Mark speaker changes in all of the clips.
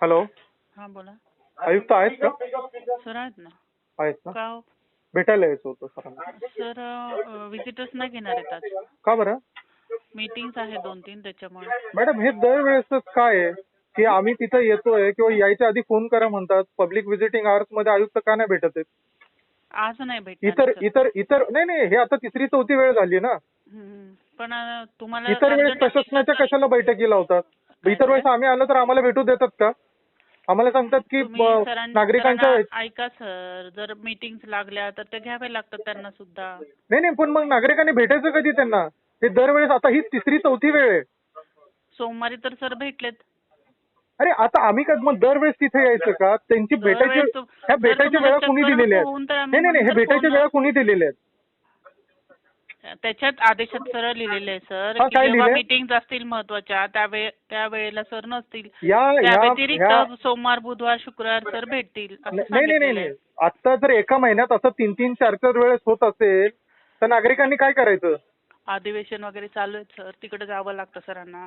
Speaker 1: Hello
Speaker 2: हा बोला.
Speaker 1: आयुक्त आहेत का?
Speaker 2: सर आहेत ना.
Speaker 1: आहेत ना?
Speaker 2: का हो?
Speaker 1: भेटायला यायचं होतं सरांना.
Speaker 2: सर विजिटर्स नाही घेणार आहेत आज.
Speaker 1: का बरं?
Speaker 2: मीटिंग्स आहे दोन तीन त्याच्यामुळे.
Speaker 1: मॅडम हे दरवेळेसच काय आहे? की आम्ही तिथं येतोय किंवा यायच्या आधी फोन करा म्हणतात पब्लिक व्हिजिटिंग आवर्समध्ये आयुक्त का नाही भेटत आहेत?
Speaker 2: आज नाही भेटणार
Speaker 1: इतर
Speaker 2: सर.
Speaker 1: इतर इतर नाही नाही हे आता तिसरी चौथी वेळ झाली ना.
Speaker 2: हम्म. पण अं, तुम्हाला
Speaker 1: इतर वेळेस
Speaker 2: urgent
Speaker 1: प्रशासनाच्या कशाला बैठकी लावतात? इतर वेळेस? आम्ही आलो तर आम्हाला भेटू देतात का? आम्हाला सांगतात की
Speaker 2: तुम्ही
Speaker 1: नागरिकांच्या
Speaker 2: सरांना ऐका सर. जर मीटिंग्स लागल्या तर ते घ्यावे लागतात त्यांना सुद्धा.
Speaker 1: नाही नाही पण मग नागरिकांनी भेटायचं कधी त्यांना? ते दरवेळेस आता ही तिसरी चौथी वेळ आहे.
Speaker 2: सोमवारी तर सर भेटलेत.
Speaker 1: अरे आता आम्ही का मग दरवेळेस तिथे यायचं का? त्यांची भेटायची
Speaker 2: दरवेळेस
Speaker 1: ह्या
Speaker 2: जर
Speaker 1: भेटायच्या
Speaker 2: तुम्हाला
Speaker 1: वेळा कुणी
Speaker 2: चक्कर
Speaker 1: दिलेल्या
Speaker 2: होऊन तर
Speaker 1: आहेत
Speaker 2: आम्ही
Speaker 1: नाही नाही नाही हे
Speaker 2: नंतर
Speaker 1: भेटायच्या
Speaker 2: फोन-
Speaker 1: वेळा कुणी दिलेल्या आहेत?
Speaker 2: त्याच्यात आदेशात सरळ लिहिलेले आहे सर
Speaker 1: हा,
Speaker 2: की
Speaker 1: काय
Speaker 2: जेव्हा
Speaker 1: लिहिलंय?
Speaker 2: मीटिंग असतील महत्त्वाच्या त्यावे त्यावेळेला सर नसतील.
Speaker 1: या
Speaker 2: त्या
Speaker 1: या.
Speaker 2: व्यतिरिक्त सोमवार बुधवार शुक्रवार सर भेटतील असं
Speaker 1: नाही नाही नाही
Speaker 2: सांगितलेलं
Speaker 1: नाही.
Speaker 2: आहे.
Speaker 1: आता जर एका महिन्यात असं तीन तीन चार चार वेळेस होत असेल तर नागरिकांनी काय करायचं?
Speaker 2: अधिवेशन वगैरे चालू आहे सर. तिकडे जावं लागतं सरांना.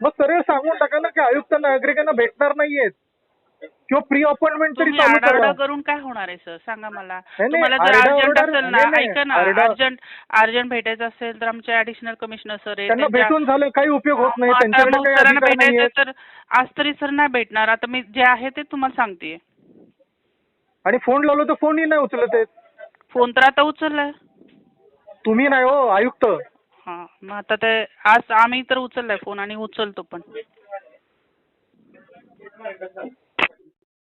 Speaker 1: मग सरळ सांगून टाका ना की आयुक्त नागरिकांना भेटणार नाहीयेत. किंवा प्री अपॉइंटमेंट तरी चालू
Speaker 2: करून काय होणार आहे सर? सांगा मला. तुम्हाला जर अर्जंट असेल ना ऐका ना अर्जंट अर्जंट भेटायचं असेल तर आमचे ऍडिशनल कमिशनर सर
Speaker 1: त्यांना भेटून झालं काही उपयोग होत नाही
Speaker 2: सरांना भेटायचं तर आज तरी सर नाही भेटणार. आता मी जे आहे ते तुम्हाला सांगते
Speaker 1: आणि फोन लावलो तर फोनही नाही उचलत आहेत.
Speaker 2: फोन तर आता उचललाय.
Speaker 1: तुम्ही नाही हो आयुक्त.
Speaker 2: हा मग आता ते आज आम्ही तर उचललाय फोन आणि उचलतो पण.